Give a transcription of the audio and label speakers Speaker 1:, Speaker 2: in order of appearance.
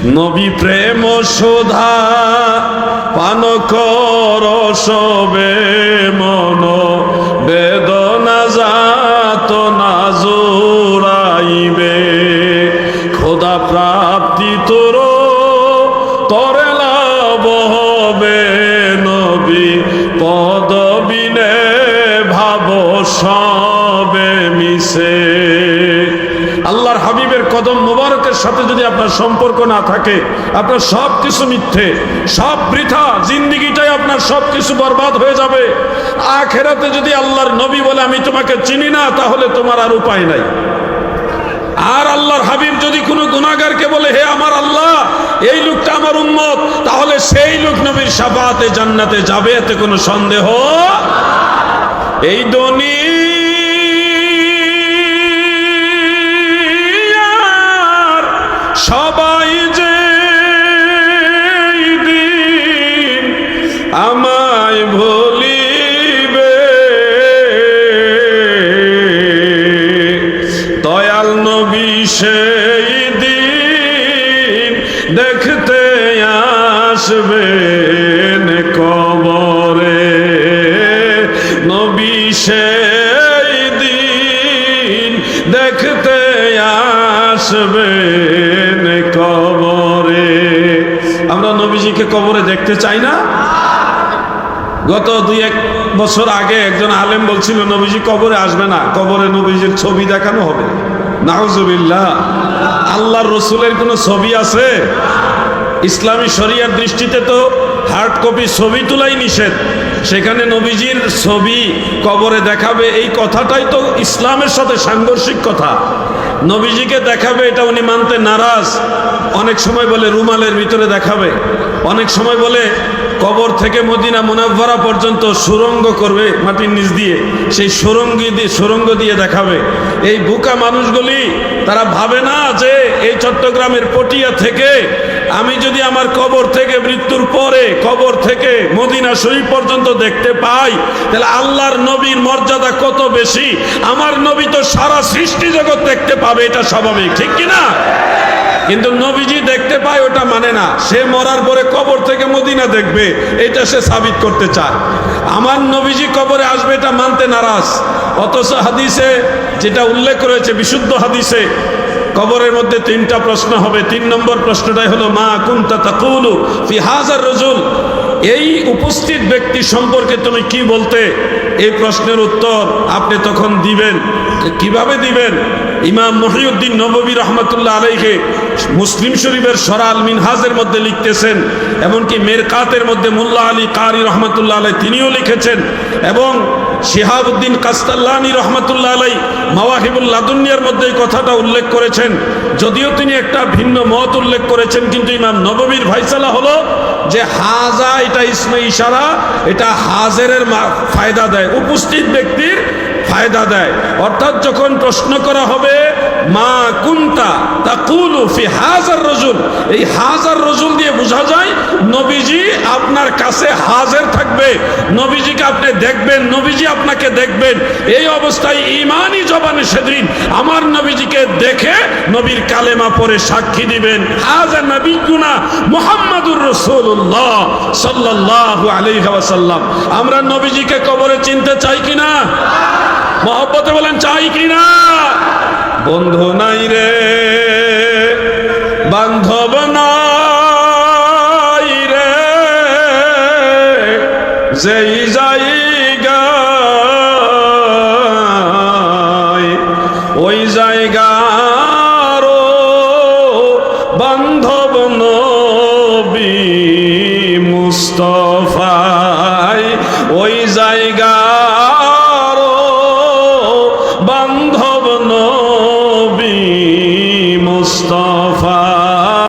Speaker 1: নবী প্রেম সোধা পান কর সবে মন। বেদনা যাত না জোড়াইবে। খোদা প্রাপ্তি তোর, তরে লাভ হবে নবী। পদবিনে ভাব সবে মিশে। কদম মোবারকের সাথে যদি আপনার সম্পর্ক না থাকে, আপনার সব কিছু মিথ্যে, সব বৃথা, জিন্দিগিটাই আপনার সব কিছু বরবাদ হয়ে যাবে। আখেরাতে যদি আল্লাহর নবী বলে, আমি তোমাকে চিনি না, তাহলে তোমার আর উপায় নাই। আর আল্লাহর হাবিব যদি কোনো গুনাগারকে বলে, হে আমার আল্লাহ, এই লোকটা আমার উন্মত তাহলে সেই লোক নবীর সাফাতে জান্নাতে যাবে, এতে কোনো সন্দেহ এই দুনিয়ার সবাই যে দিন আমায় ভুলিবে। দয়াল নবী সেই দিন দেখতে আসবেন কবরে। নবী সেই দেখতে আসবেন নবীজিকে কবরে দেখতে চাই না। গত দুই এক বছর আগে একজন আলেম বলছিল, নবীজি কবরে আসবে না, কবরে নবীজির ছবি দেখানো হবে। নাহজুবিল্লাহ আল্লাহর রসুলের কোনো ছবি আছে? ইসলামী শরিয়ার দৃষ্টিতে তো হার্ড কপি ছবি তোলাই নিষেধ। সেখানে নবীজির ছবি কবরে দেখাবে, এই কথাটাই তো ইসলামের সাথে সাংঘর্ষিক কথা। নবীজিকে দেখাবে, এটা উনি মানতে নারাজ। অনেক সময় বলে রুমালের ভিতরে দেখাবে। অনেক সময় বলে কবর থেকে মদিনা মুনাফারা পর্যন্ত সুরঙ্গ করবে মাটির নিচ দিয়ে। সেই সুরঙ্গি দিয়ে, সুরঙ্গ দিয়ে দেখাবে। এই বুকা মানুষগুলি, তারা ভাবে না যে এই চট্টগ্রামের পটিয়া থেকে যদি আমার কবর থেকে মৃত্যুর পরে কবর থেকে মদিনা শরীফ পর্যন্ত দেখতে পাই, তাহলে আল্লাহর নবীর মর্যাদা কত বেশি? আমার নবী তো সারা সৃষ্টি জগৎ দেখতে পাবে, এটা স্বাভাবিক, ঠিক কিনা? কিন্তু নবীজি দেখতে পায়, ওটা মানে না। সে মরার পরে কবর থেকে মদিনা দেখবে, এটা সে সাবিত করতে চায়। আমার নবীজি কবরে আসবে, এটা মানতে নারাজ। অথচ হাদিসে যেটা উল্লেখ রয়েছে, বিশুদ্ধ হাদিসে কবরের মধ্যে তিনটা প্রশ্ন হবে। তিন নম্বর প্রশ্নটাই হলো, মা কুন্তা তাকুলু ফি হাজার রজুল? এই উপস্থিত ব্যক্তি সম্পর্কে তুমি কি বলতে? এই প্রশ্নের উত্তর আপনি তখন দিবেন। কীভাবে দিবেন? ইমাম মহিউদ্দিন নববী রহমতুল্লাহ আলাইকে মুসলিম শরীফের সরাল মিনহাজের মধ্যে লিখতেছেন, এমনকি মেরকাতের মধ্যে মুল্লা আলী কারি রহমতুল্লাহ আলাই তিনিও লিখেছেন, এবং শিহাবুদ্দিন কাস্তাল্লানি রহমতুল্লাহ আলাই মাওয়াহিবুল লাদুনিয়ার মধ্যে এই কথাটা উল্লেখ করেছেন। যদিও তিনি একটা ভিন্ন মত উল্লেখ করেছেন, কিন্তু ইমাম নববীর ভাইসালা হলো যে হাজা এটা ইসমে ইশারা, এটা হাজেরের ফায়দা দেয়, উপস্থিত ব্যক্তির ফায়দা দেয়। অর্থাৎ যখন প্রশ্ন করা হবে, মা কুন্তা তা কুলু ফি হাজার রজুল, এই হাজার রজুল দিয়ে আপনার কাছে হাজার থাকবে। নবীজিকে আপনি দেখবেন, নবীজি আপনাকে দেখবেন। এই অবস্থায় ইমানই জবানে সেদিন আমার নবীজিকে দেখে নবীর কালেমা পরে সাক্ষী দিবেন। হাজার নবী গুনা মোহাম্মদুর রসুল্লাহ সাল্লাল্লাহু আলাইহি ওয়াসাল্লাম। আমরা নবীজিকে কবরে চিনতে চাই কিনা মহব্বতে বলেন, চাই কিনা বন্ধু নাই রে, বান্ধব নাই যেই জায়গায় ওই জায়গার বান্ধব নবী মুস্তা